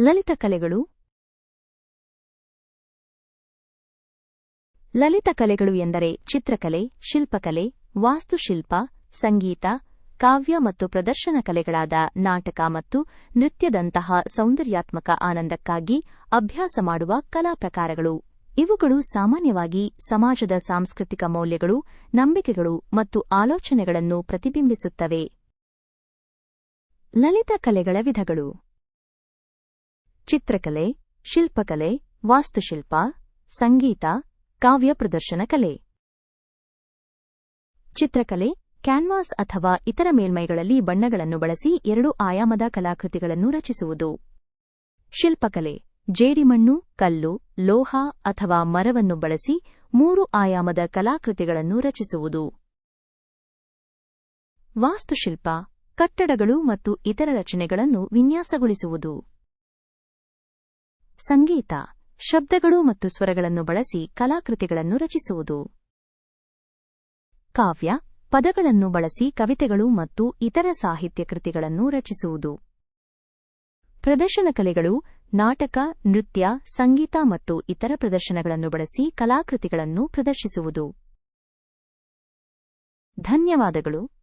ಲಲಿತ ಕಲೆಗಳು. ಲಲಿತ ಕಲೆಗಳು ಎಂದರೆ ಚಿತ್ರಕಲೆ, ಶಿಲ್ಪಕಲೆ, ವಾಸ್ತುಶಿಲ್ಪ, ಸಂಗೀತ, ಕಾವ್ಯ ಮತ್ತು ಪ್ರದರ್ಶನ ಕಲೆಗಳಾದ ನಾಟಕ ಮತ್ತು ನೃತ್ಯದಂತಹ ಸೌಂದರ್ಯಾತ್ಮಕ ಆನಂದಕ್ಕಾಗಿ ಅಭ್ಯಾಸ ಮಾಡುವ ಕಲಾ ಪ್ರಕಾರಗಳು. ಇವುಗಳು ಸಾಮಾನ್ಯವಾಗಿ ಸಮಾಜದ ಸಾಂಸ್ಕೃತಿಕ ಮೌಲ್ಯಗಳು, ನಂಬಿಕೆಗಳು ಮತ್ತು ಆಲೋಚನೆಗಳನ್ನು ಪ್ರತಿಬಿಂಬಿಸುತ್ತವೆ. ಲಲಿತ ಕಲೆಗಳ ವಿಧಗಳು. ಚಿತ್ರಕಲೆ, ಶಿಲ್ಪಕಲೆ, ವಾಸ್ತುಶಿಲ್ಪ, ಸಂಗೀತ, ಕಾವ್ಯ ಪ್ರದರ್ಶನ ಕಲೆ. ಚಿತ್ರಕಲೆ, ಕ್ಯಾನ್ವಾಸ್ ಅಥವಾ ಇತರ ಮೇಲ್ಮೈಗಳಲ್ಲಿ ಬಣ್ಣಗಳನ್ನು ಬಳಸಿ ಎರಡು ಆಯಾಮದ ಕಲಾಕೃತಿಗಳನ್ನು ರಚಿಸುವುದು. ಶಿಲ್ಪಕಲೆ, ಜೇಡಿಮಣ್ಣು, ಕಲ್ಲು, ಲೋಹ ಅಥವಾ ಮರವನ್ನು ಬಳಸಿ ಮೂರು ಆಯಾಮದ ಕಲಾಕೃತಿಗಳನ್ನು ರಚಿಸುವುದು. ವಾಸ್ತುಶಿಲ್ಪ, ಕಟ್ಟಡಗಳು ಮತ್ತು ಇತರ ರಚನೆಗಳನ್ನು ವಿನ್ಯಾಸಗೊಳಿಸುವುದು. ಸಂಗೀತ, ಶಬ್ದಗಳು ಮತ್ತು ಸ್ವರಗಳನ್ನು ಬಳಸಿ ಕಲಾಕೃತಿಗಳನ್ನು ರಚಿಸುವುದು. ಕಾವ್ಯ, ಪದಗಳನ್ನು ಬಳಸಿ ಕವಿತೆಗಳು ಮತ್ತು ಇತರ ಸಾಹಿತ್ಯ ಕೃತಿಗಳನ್ನು ರಚಿಸುವುದು. ಪ್ರದರ್ಶನ ಕಲೆಗಳು, ನಾಟಕ, ನೃತ್ಯ, ಸಂಗೀತ ಮತ್ತು ಇತರ ಪ್ರದರ್ಶನಗಳನ್ನು ಬಳಸಿ ಕಲಾಕೃತಿಗಳನ್ನು ಪ್ರದರ್ಶಿಸುವುದು. ಧನ್ಯವಾದಗಳು.